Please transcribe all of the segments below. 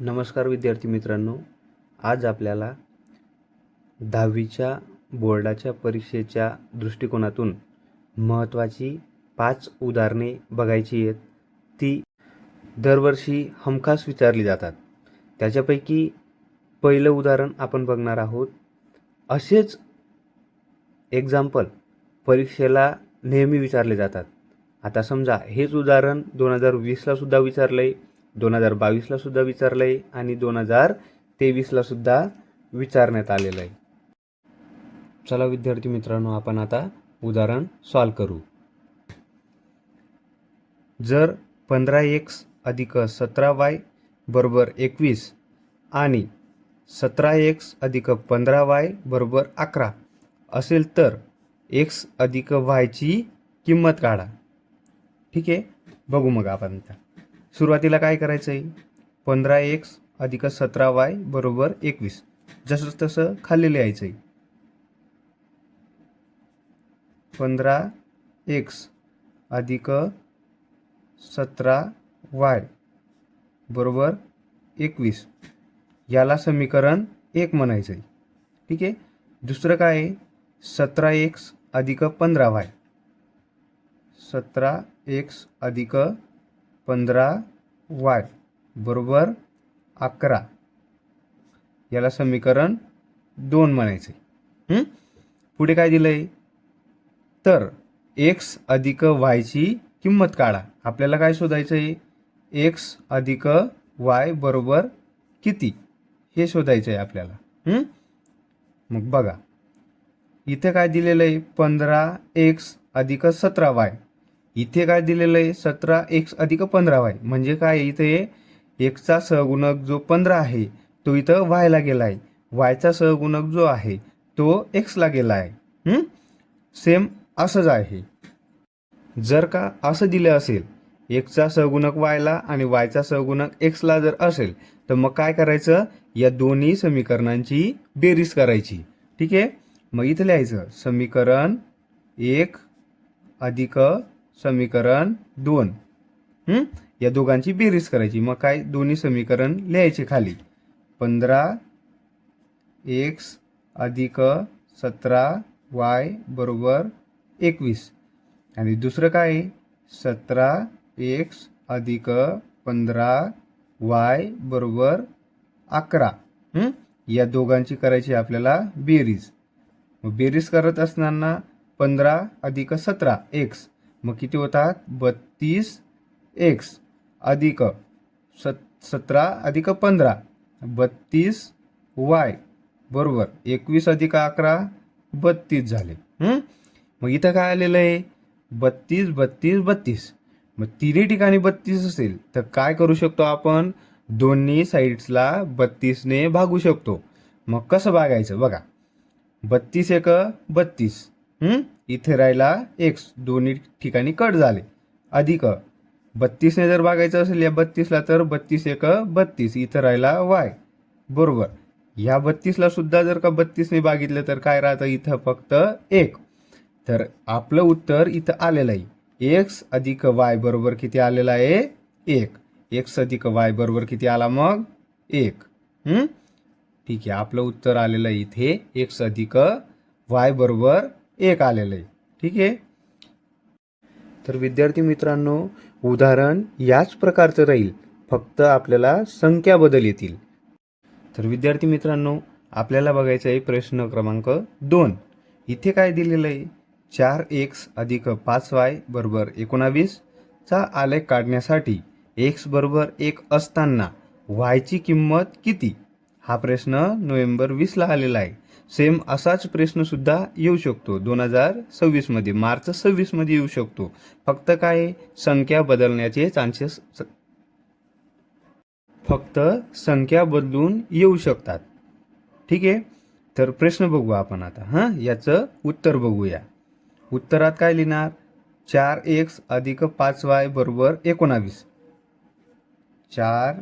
नमस्कार विद्यार्थी मित्रांनो आज आपल्याला दहावीच्या बोर्डाच्या परीक्षेच्या दृष्टिकोनातून महत्त्वाची पाच उदाहरणे बघायची आहेत. ती दरवर्षी हमखास विचारली जातात. त्याच्यापैकी पहिलं उदाहरण आपण बघणार आहोत. असेच एक्झाम्पल परीक्षेला नेहमी विचारले जातात. आता समजा हेच उदाहरण दोन हजार वीसलासुद्धा विचारलं आहे दोन हजार बावीसला सुद्धा विचारलं आहे आणि दोन हजार तेवीसला सुद्धा विचारण्यात आलेलं आहे चला विद्यार्थी मित्रांनो आपण आता उदाहरण सॉल्व करू. जर पंधरा एक्स अधिक सतरा वाय बरोबर एकवीस आणि सतरा एक्स अधिक पंधरा वाय बरोबर अकरा असेल तर एक्स अधिक वायची किंमत काढा. ठीक आहे? बघू मग आपण आता. सुरुवातीला काय करायचं आहे पंधरा एक्स अधिक सतरा वाय बरोबर एकवीस. जसं तसं खाली लिहायचं आहे पंधरा एक्स अधिक सतरा वाय बरोबर एकवीस. याला समीकरण एक म्हणायचं आहे ठीक आहे? दुसरं काय आहे? सतरा एक्स अधिक पंधरा वाय. सतरा एक्स अधिक पंधरा वाय बरोबर? अकरा. याला समीकरण दोन म्हणायचे. पुढे काय दिलं आहे तर एक्स अधिक वायची किंमत काढा. आपल्याला काय शोधायचं आहे एक्स अधिक वाय बरोबर किती? हे शोधायचं आहे आपल्याला मग बघा. इथे काय दिलेलं आहे पंधरा एक्स अधिक सतरा वाय इथे काय दिलेलं आहे? सतरा एक्स अधिक पंधरा वाय म्हणजे काय? इथे एक्सचा सहगुणक जो पंधरा आहे तो इथं वायला गेला आहे. वायचा सहगुणक जो आहे तो एक्सला गेला आहे. सेम असंच आहे. जर का असं दिलं असेल एक्सचा सहगुणक वायला आणि वायचा सहगुणक एक्सला जर असेल तर मग काय करायचं? या दोन्ही समीकरणांची बेरीज करायची. ठीक आहे? मग इथं लिहायचं समीकरण एक अधिक समीकरण दोन. हं? या दोघांची बेरीज करायची. मग काय? दोन्ही समीकरण लिहायचे खाली. पंधरा एक्स अधिक सतरा वाय बरोबर एकवीस. आणि दुसरं काय आहे? सतरा एक्स अधिक पंधरा वाय बरोबर अकरा. हं? या दोघांची करायची आपल्याला बेरीज. मग बेरीज करत असताना पंधरा अधिक सतरा एक्स. मग किती होतात बत्तीस एक्स अधिक सत सतरा अधिक पंधरा. बत्तीस वाय. बरोबर. एकवीस अधिक अकरा बत्तीस झाले. मग इथं काय आलेलं आहे? बत्तीस बत्तीस बत्तीस. मग तिन्ही ठिकाणी बत्तीस असेल तर काय करू शकतो आपण? दोन्ही साईड्सला बत्तीसने भागू शकतो. मग कसं भागायचं? बघा. बत्तीस एक बत्तीस. इथे राहिला एक्स दोन्ही ठिकाणी कट झाले. अधिक बत्तीसने जर भागायचं असेल या बत्तीसला तर बत्तीस एक बत्तीस. इथं राहिला वाय. बरोबर. ह्या बत्तीसला सुद्धा जर का बत्तीसने बघितलं तर काय राहतं? इथं फक्त एक. तर आपलं उत्तर इथं आलेलं आहे. एक्स अधिक वाय बरोबर किती आलेलं आहे? एक. एक्स अधिक वाय बरोबर किती आला मग? एक. ठीक आहे. आपलं उत्तर आलेलं आहे इथे. एक्स अधिक वाय बरोबर एक आलेलं आहे. ठीक आहे? तर विद्यार्थी मित्रांनो उदाहरण याच प्रकारचं राहील. फक्त आपल्याला संख्या बदल येतील. तर विद्यार्थी मित्रांनो आपल्याला बघायचं आहे प्रश्न क्रमांक दोन. इथे काय दिलेलं आहे? चार एक्स अधिक पाच वाय बरोबर एकोणावीसचा आलेख काढण्यासाठी एक्स बरोबर एक असताना वायची किंमत किती? हा प्रश्न नोव्हेंबर वीसला आलेला आहे. सेम असाच प्रश्नसुद्धा येऊ शकतो. दोन हजार सव्वीसमध्ये मार्च सव्वीसमध्ये येऊ शकतो. फक्त काय? संख्या बदलण्याचे चान्सेस फक्त संख्या बदलून येऊ शकतात. ठीक आहे? तर प्रश्न बघू आपण आता. हां? याचं उत्तर बघूया. उत्तरात काय लिहिणार? चार एक्स अधिक पाच वाय बरोबर एकोणावीस. चार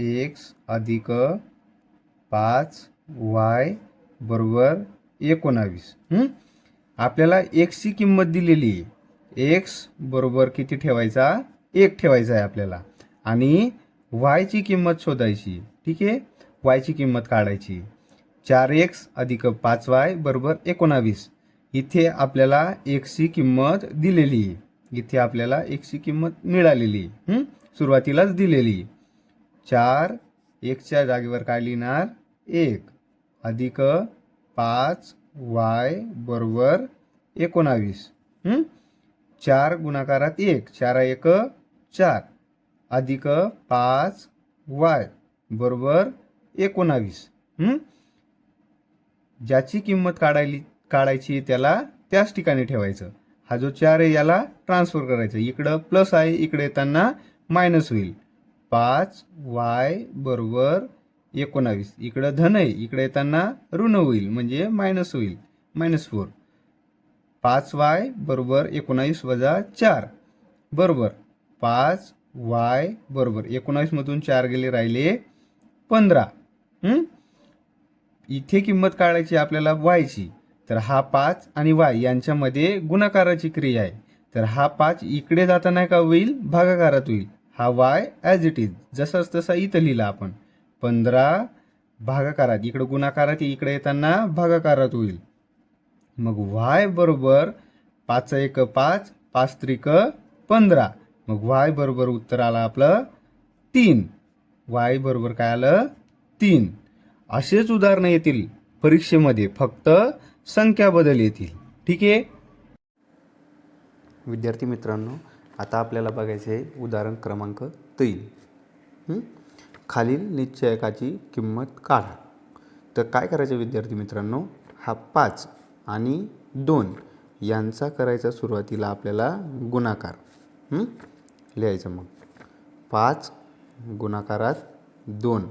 एक्स अधिक पाच वाय बरोबर एकोणावीस. आपल्याला एक्सची किंमत दिलेली आहे. एक्स बरोबर किती ठेवायचा? एक ठेवायचा आहे आपल्याला. आणि वायची किंमत शोधायची. ठीक आहे? वायची किंमत काढायची. चार एक्स अधिक पाच वाय बरोबर एकोणावीस. इथे आपल्याला एक्सची किंमत दिलेली आहे. इथे आपल्याला एक्सची किंमत मिळालेली सुरुवातीलाच दिलेली चार एकच्या जागेवर काय लिहिणार? एक. अधिक पाच वाय बरोबर एकोणावीस. चार गुणाकारात एक चार एक चार. अधिक पाच वाय बरोबर एकोणावीस. ज्याची किंमत काढायली काढायची त्याला त्याच ठिकाणी ठेवायचं. हा जो चार आहे याला ट्रान्सफर करायचं. इकडं प्लस आहे इकडे येताना मायनस होईल. पाच वाय बरोबर एकोणावीस. इकडं धन आहे इकडे येताना ऋण होईल म्हणजे मायनस होईल. मायनस फोर पाच वाय बरोबर एकोणावीस वजा चार. बरोबर. पाच वाय बरोबर. एकोणावीसमधून चार गेले राहिले पंधरा. इथे किंमत काढायची आपल्याला वायची. तर हा पाच आणि वाय यांच्यामध्ये गुणाकाराची क्रिया आहे. तर हा पाच इकडे जाताना का होईल? भागाकारात होईल. हा वाय ॲज इट इज जसाच तसा इथं लिहिला आपण. पंधरा भागाकारात इकडं गुणाकारात इकडे येताना भागाकारात होईल. मग वाय बरोबर पाच एक पाच पाच त्रिक पंधरा. मग वाय बरोबर उत्तर आलं आपलं तीन. वाय बरोबर काय आलं? तीन. असेच उदाहरणं येतील परीक्षेमध्ये. फक्त संख्या बदल येतील. ठीक आहे? विद्यार्थी मित्रांनो आता आपल्याला बघायचे आहे उदाहरण क्रमांक तीन. हं? खालील निश्चयकाची किंमत काढा. तर काय करायचं विद्यार्थी मित्रांनो? हा पाच आणि दोन यांचा करायचा सुरुवातीला आपल्याला गुणाकार. लिहायचं मग. पाच गुणाकारात दोन.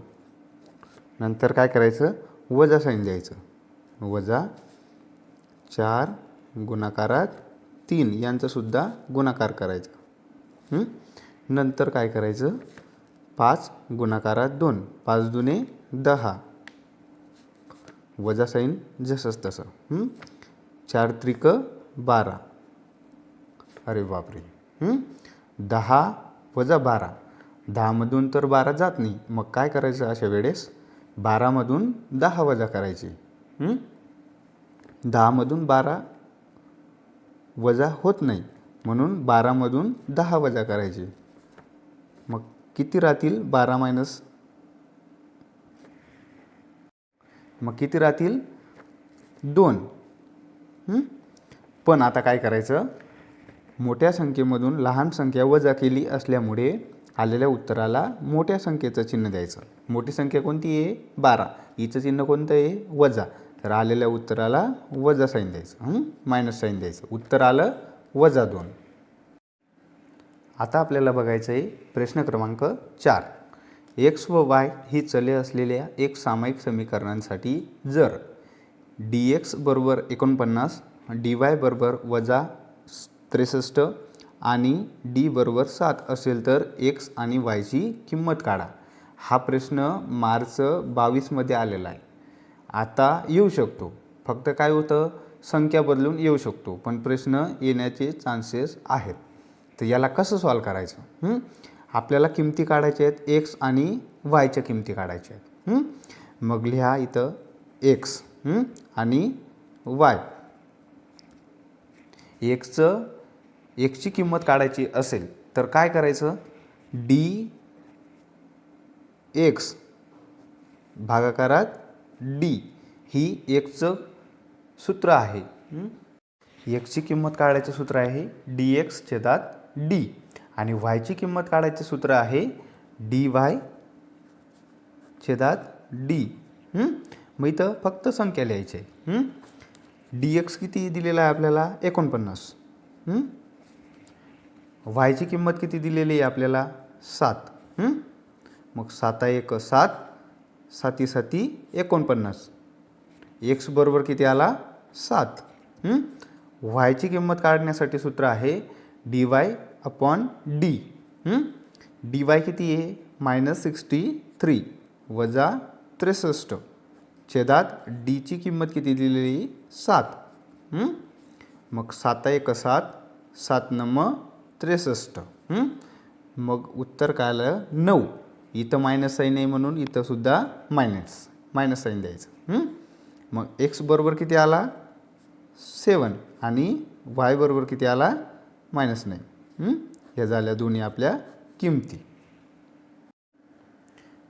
नंतर काय करायचं? वजा साईन द्यायचं वजा चार गुणाकारात तीन यांचासुद्धा गुणाकार करायचा. नंतर काय करायचं? पाच गुणाकारात दोन पाच दुने दहा. वजा साईन जसंच तसं. चार त्रिक बारा. अरे बापरे. दहा वजा बारा. दहामधून तर बारा जात नाही. मग काय करायचं अशा वेळेस? बारामधून दहा वजा करायची. दहामधून बारा वजा होत नाही. म्हणून बारामधून दहा वजा करायचे. मग किती राहतील? बारा मायनस मग किती राहतील? दोन. पण आता काय करायचं? मोठ्या संख्येमधून लहान संख्या वजा केली असल्यामुळे आलेल्या उत्तराला मोठ्या संख्येचं चिन्ह द्यायचं. मोठी संख्या कोणती आहे? बारा. हिचं चिन्ह कोणतं आहे? वजा. तर आलेल्या उत्तराला वजा साईन द्यायचं. मायनस साईन द्यायचं. उत्तर आलं वजा दोन. आता आपल्याला बघायचं आहे प्रश्न क्रमांक चार. एक्स व वाय ही चले असलेल्या एक सामायिक समीकरणांसाठी जर डी एक्स बरोबर एकोणपन्नास डी वाय बरोबर वजा त्रेसष्ट आणि डी बरोबर सात असेल तर एक्स आणि वायची किंमत काढा. हा प्रश्न मार्च बावीसमध्ये आलेला आहे. आता येऊ शकतो. फक्त काय होतं? संख्या बदलून येऊ शकतो. पण प्रश्न येण्याचे चान्सेस आहेत. तर याला कसं सॉल्व करायचं? आपल्याला किमती काढायच्या आहेत एक्स आणि वायच्या किमती काढायच्या आहेत. मग लिहा इथं एक्स आणि वाय एक्सचं एक्सची किंमत काढायची असेल तर काय करायचं? डी एक्स भागाकारात डी ही एक्सचं सूत्र आहे. एक्सची किंमत काढायचं सूत्र आहे डी एक्स छेदात डी आणि वायची किंमत काढायचे सूत्र आहे डी वाय छेदात डी मग इथं फक्त संख्या लिहायचे डी एक्स किती दिलेला आहे आपल्याला? एकोणपन्नास. वायची किंमत किती दिलेली आहे आपल्याला? सात. मग साता एक सात. साती साती एकोणपन्नास. एक्स बरोबर किती आला? सात. वायची किंमत काढण्यासाठी सूत्र आहे D Y upon D. D Y किती आहे? मायनस सिक्स्टी थ्री वजा त्रेसष्ट. छेदात डीची किंमत किती दिलेली? सात. मग सात एक सात सात नम त्रेसष्ट. मग उत्तर काय आलं? नऊ. इथं मायनस साईन आहे म्हणून इथंसुद्धा मायनस. मायनस साईन द्यायचं. मग एक्स बरोबर किती आला? सेवन. आणि वाय बरोबर किती आला? Minus nine. ह्या झाल्या दोन्ही आपल्या किमती.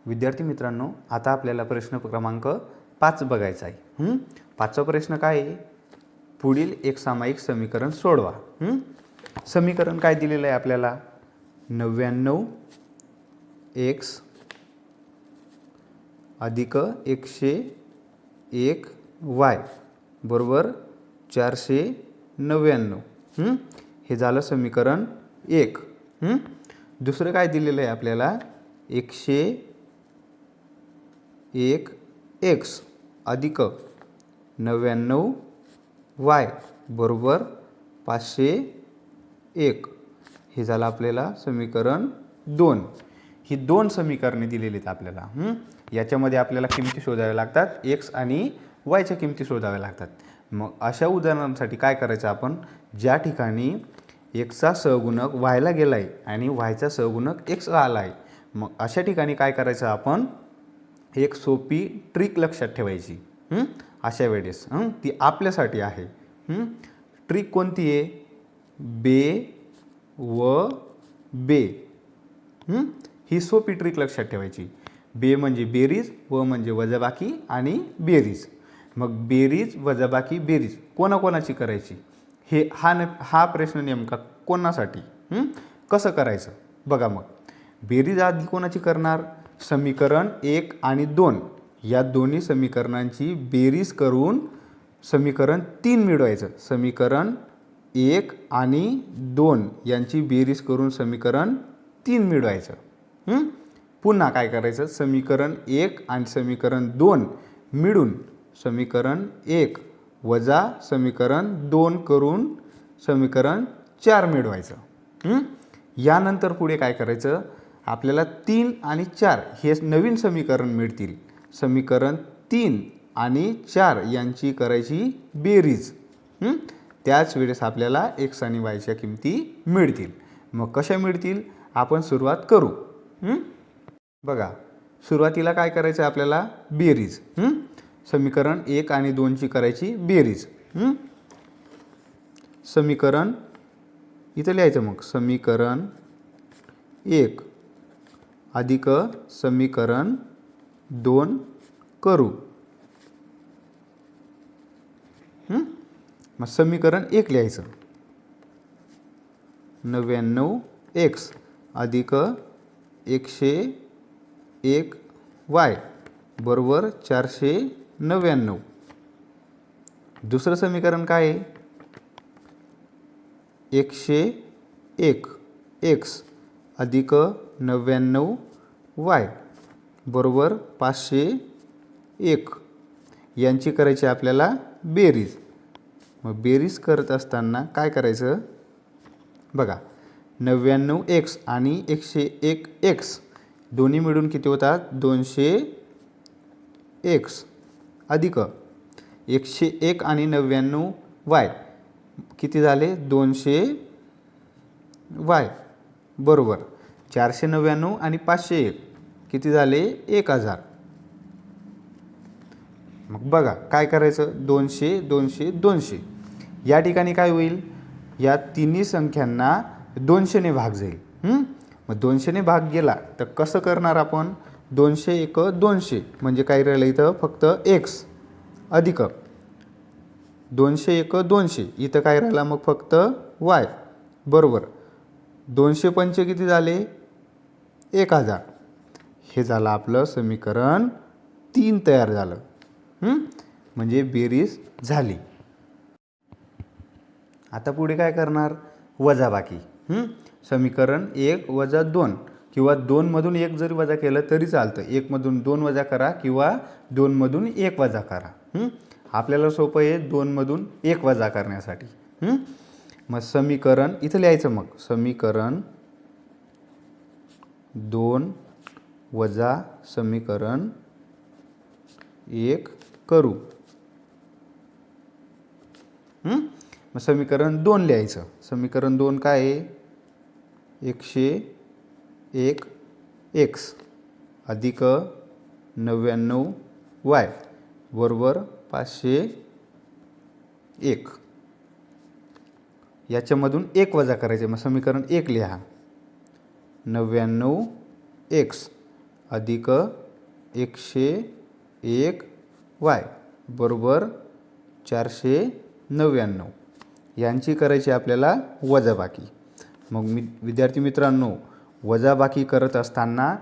विद्यार्थी मित्रांनो आता आपल्याला प्रश्न क्रमांक पाच बघायचा आहे. पाचवा प्रश्न काय आहे? पुढील एक सामायिक समीकरण सोडवा. समीकरण काय दिलेलं आहे आपल्याला? नव्याण्णव एक्स अधिक एकशे एक वाय बरोबर चारशे नव्याण्णव. हे झालं समीकरण एक. दुसरं काय दिलेलं आहे आपल्याला? एकशे एक एक्स अधिक नव्याण्णव वाय बरोबर पाचशे एक. हे झालं आपल्याला समीकरण दोन. ही दोन समीकरणे दिलेली आहेत आपल्याला. याच्यामध्ये आपल्याला किमती शोधाव्या लागतात. एक्स आणि वायच्या किमती शोधाव्या लागतात. मग अशा उदाहरणांसाठी काय करायचं आपण? ज्या ठिकाणी एक्सचा सहगुणक वायला गेला आहे आणि वायचा सहगुणक एक्स आला आहे मग अशा ठिकाणी काय करायचं आपण? एक सोपी ट्रिक लक्षात ठेवायची. अशा वेळेस. ती आपल्यासाठी आहे. ट्रिक कोणती आहे? बे व बे. ही सोपी ट्रिक लक्षात ठेवायची. बे म्हणजे बेरीज व म्हणजे वजाबाकी आणि बेरीज. मग बेरीज वजाबाकी बेरीज कोणाकोणाची करायची? हे हा न हा प्रश्न नेमका कोणासाठी? कसं करायचं? बघा मग. बेरीज आधी कोणाची करणार? समीकरण एक आणि दोन. या दोन्ही समीकरणांची बेरीज करून समीकरण तीन मिळवायचं. समीकरण एक आणि दोन यांची बेरीज करून समीकरण तीन मिळवायचं. पुन्हा काय करायचं? समीकरण एक आणि समीकरण दोन मिळून समीकरण एक वजा समीकरण दोन करून समीकरण चार मिळवायचं. यानंतर पुढे काय करायचं? आपल्याला तीन आणि चार हे नवीन समीकरण मिळतील. समीकरण तीन आणि चार यांची करायची बेरीज. त्याच वेळेस आपल्याला एक्स आणि वायच्या किमती मिळतील. मग कशा मिळतील? आपण सुरुवात करू. बघा सुरुवातीला काय करायचं आपल्याला? बेरीज. समीकरण एक आणि दोनची करायची बेरीज. समीकरण इथं लिहायचं मग. समीकरण एक. अधिक समीकरण दोन करू. मग समीकरण एक लिहायचं. नव्याण्णव एक्स. अधिक एकशे एक वाय. बरोबर चारशे नव्याण्णव. दुसरं समीकरण काय आहे? एकशे एक. एक्स अधिक नव्याण्णव वाय बरोबर पाचशे एक. यांची करायची आपल्याला बेरीज. मग बेरीज करत असताना काय करायचं? बघा नव्याण्णव एक्स आणि एकशे एक एक्स दोन्ही मिळून किती होतात? दोनशे एक्स अधिक. एकशे एक आणि नव्याण्णव वाय. किती झाले? दोनशे वाय. बरोबर. चारशे नव्याण्णव आणि पाचशे एक. किती झाले? एक हजार. मग बघा काय करायचं? दोनशे दोनशे दोनशे. या ठिकाणी काय होईल? या तिन्ही संख्यांना दोनशेने भाग जाईल. मग दोनशेने भाग गेला तर कसं करणार आपण? दोनशे एक दोनशे. म्हणजे काय राहिलं इथं फक्त एक्स अधिक. दोनशे एक दोनशे. इथं काय राहिला मग फक्त वाय बरोबर. दोनशे पंचे किती झाले? एक हजार. हे झालं आपलं समीकरण तीन तयार झालं. म्हणजे बेरीज झाली. आता पुढे काय करणार? वजाबाकी समीकरण एक वजा दोन. किंवा दोनमधून एक जरी वजा केलं तरी चालतं. एकमधून दोन वजा करा किंवा दोनमधून एक वजा करा. आपल्याला सोपं आहे दोनमधून एक वजा करण्यासाठी. मग समीकरण इथं लिहायचं मग. समीकरण दोन वजा समीकरण एक करू. मग समीकरण दोन लिहायचं. समीकरण दोन काय आहे? एकशे एक एक्स. अधिक नव्याण्णव वाय बरोबर पाचशे एक. याच्यामधून एक वजा करायचे मग समीकरण एक लिहा. नव्याण्णव एक्स अधिक एकशे एक वाय बरोबर चारशे नव्याण्णव. यांची करायची आपल्याला वजाबाकी. मग मी विद्यार्थी मित्रांनो वजाबाकी करत असताना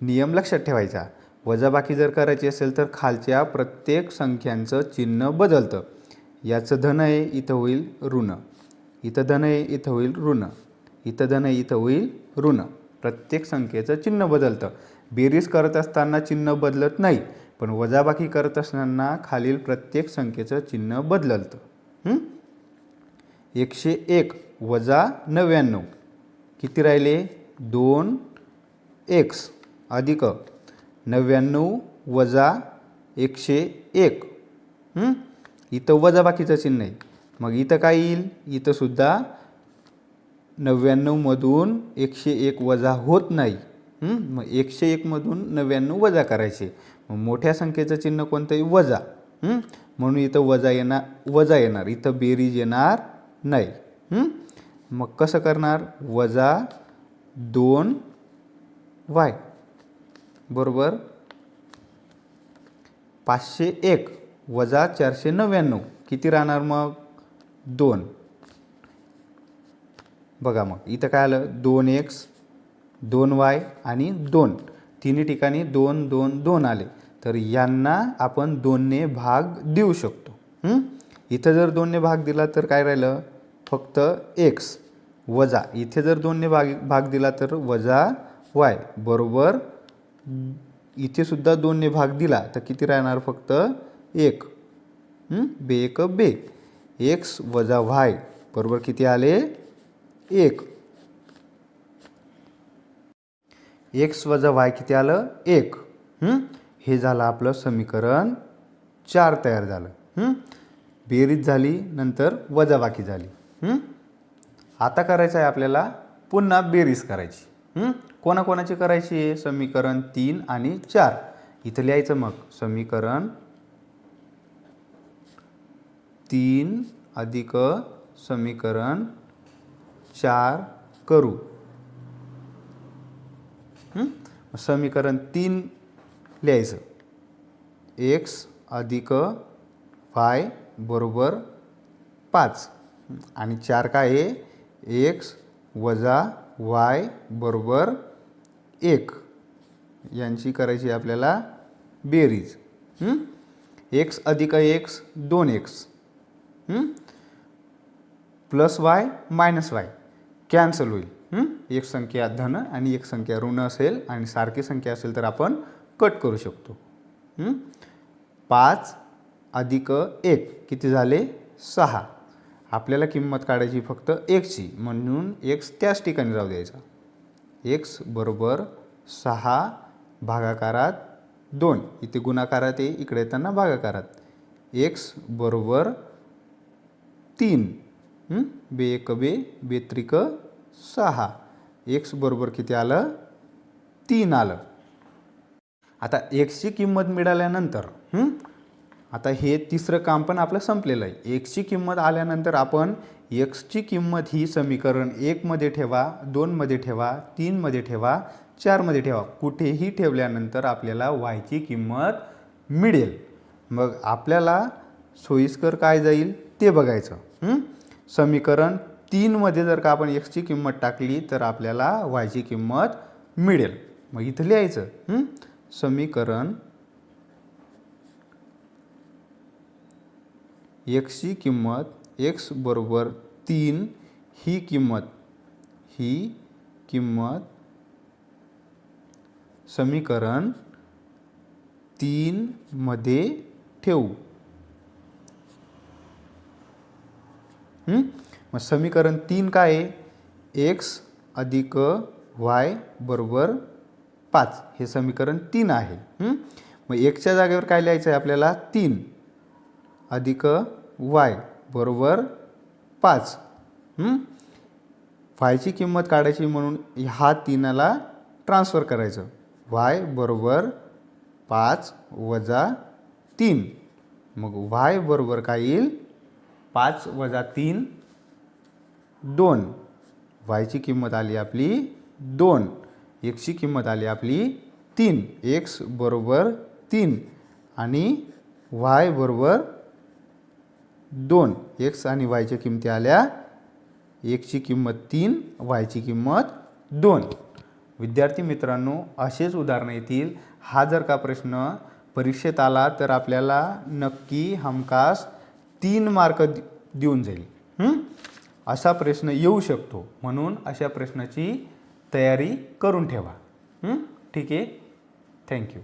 नियम लक्षात ठेवायचा. वजाबाकी जर करायची असेल तर खालच्या प्रत्येक संख्यांचं चिन्ह बदलतं. याचं धन आहे इथं होईल ऋण. इथं धन आहे इथं होईल ऋण. इथं धन आहे इथं होईल ऋण. प्रत्येक संख्येचं चिन्ह बदलतं. बेरीज करत असताना चिन्ह बदलत नाही पण वजाबाकी करत असताना खालील प्रत्येक संख्येचं चिन्ह बदलतं. एकशे एक वजा नव्याण्णव. किती राहिले? दोन एक्स. अधिक नव्याण्णव वजा एकशे एक. इथं इथं वजाबाकीचं चिन्ह आहे. मग इथं काय येईल? इथंसुद्धा नव्याण्णवमधून एकशे एक वजा होत नाही. मग एकशे एकमधून नव्याण्णव वजा करायचे. मग मोठ्या संख्येचं चिन्ह कोणतं आहे वजा म्हणून इथं वजा येणार वजा येणार. इथं बेरीज येणार नाही. मग कसं करणार? वजा दोन वाय. बरोबर? पाचशे एक वजा चारशे नव्याण्णव. किती राहणार मग? दोन. बघा मग इथं काय आलं? दोन एक्स दोन वाय आणि दोन. तिन्ही ठिकाणी दोन दोन दोन आले. तर यांना आपण दोनने भाग देऊ शकतो. इथं जर दोनने भाग दिला तर काय राहिलं? फक्त एक्स. वजा. इथे जर दोनने भाग भाग दिला तर वजा वाय. बरोबर? इथे सुद्धा दोनने भाग दिला तर किती राहणार फक्त एक? बे एक बे. एक्स वजा व्हाय बरोबर किती आले? एक. एक्स वजा वाय किती आलं? एक. हे? झालं आपलं समीकरण चार तयार झालं. बेरीज झाली नंतर वजाबाकी झाली. हं? आता करायचं आहे आपल्याला पुन्हा बेरीज करायची. कोणाकोणाची करायची? आहे समीकरण तीन आणि चार. इथं लिहायचं मग. समीकरण तीन अधिक समीकरण चार करू. समीकरण तीन लिहायचं. एक्स अधिक वाय बरोबर पाच. आणि चार काय आहे? एक्स वजा वाय बरोबर एक. यांची करायची आपल्याला बेरीज. एक्स अधिक एक्स दोन X. Plus Y minus Y. Cancel होईल. एक संख्या धन आणि एक संख्या ऋण असेल आणि सारखी संख्या असेल तर आपण कट करू शकतो. पाच अधिक एक किती झाले? सहा. आपल्याला किंमत काढायची फक्त एक्सची म्हणून एक्स त्याच ठिकाणी राहू द्यायचा. एक्स बरोबर सहा भागाकारात दोन. इथे गुणाकारात आहे इकडे येताना भागाकारात. एक्स बरोबर तीन. बे एक बे बेत्रिक सहा. एक्स बरोबर किती आलं? तीन आलं. आता एक्सची किंमत मिळाल्यानंतर आता हे तिसरं काम पण आपलं संपलेलं आहे. एक्सची किंमत आल्यानंतर आपण एक्सची किंमत ही समीकरण एकमध्ये ठेवा दोनमध्ये ठेवा तीनमध्ये ठेवा चारमध्ये ठेवा. कुठेही ठेवल्यानंतर आपल्याला वायची किंमत मिळेल. मग आपल्याला सोयीस्कर काय जाईल? ते बघायचं. समीकरण तीनमध्ये जर का आपण एक्सची किंमत टाकली तर आपल्याला वायची किंमत मिळेल. मग इथं लिहायचं. समीकरण एक्सची किंमत एक्स बरोबर तीन ही किंमत ही किंमत समीकरण तीनमध्ये ठेवू. मग समीकरण तीन काय आहे? एक्स अधिक वाय बरोबर पाच. हे समीकरण तीन आहे. मग एकच्या जागेवर काय लिहायचं आहे आपल्याला? तीन. अधिक वाय बरोबर पाच. व्हायची वायची किंमत काढायची म्हणून हा तीनाला ट्रान्सफर करायचं. वाय बरोबर पाच वजा तीन. मग वाय बरोबर काय येईल? पाच वजा तीन दोन. वायची किंमत आली आपली दोन. एक्सची किंमत आली आपली तीन. एक्स बरोबर तीन. आणि वाय बरोबर दोन. एक्स आणि वायच्या किंमती आल्या. एकची किंमत तीन वायची किंमत दोन. विद्यार्थी मित्रांनो असेच उदाहरणं येतील. हा जर का प्रश्न परीक्षेत आला तर आपल्याला नक्की हमखास तीन मार्क देऊन जाईल. असा प्रश्न येऊ शकतो. म्हणून अशा प्रश्नाची तयारी करून ठेवा. ठीक आहे? थँक्यू.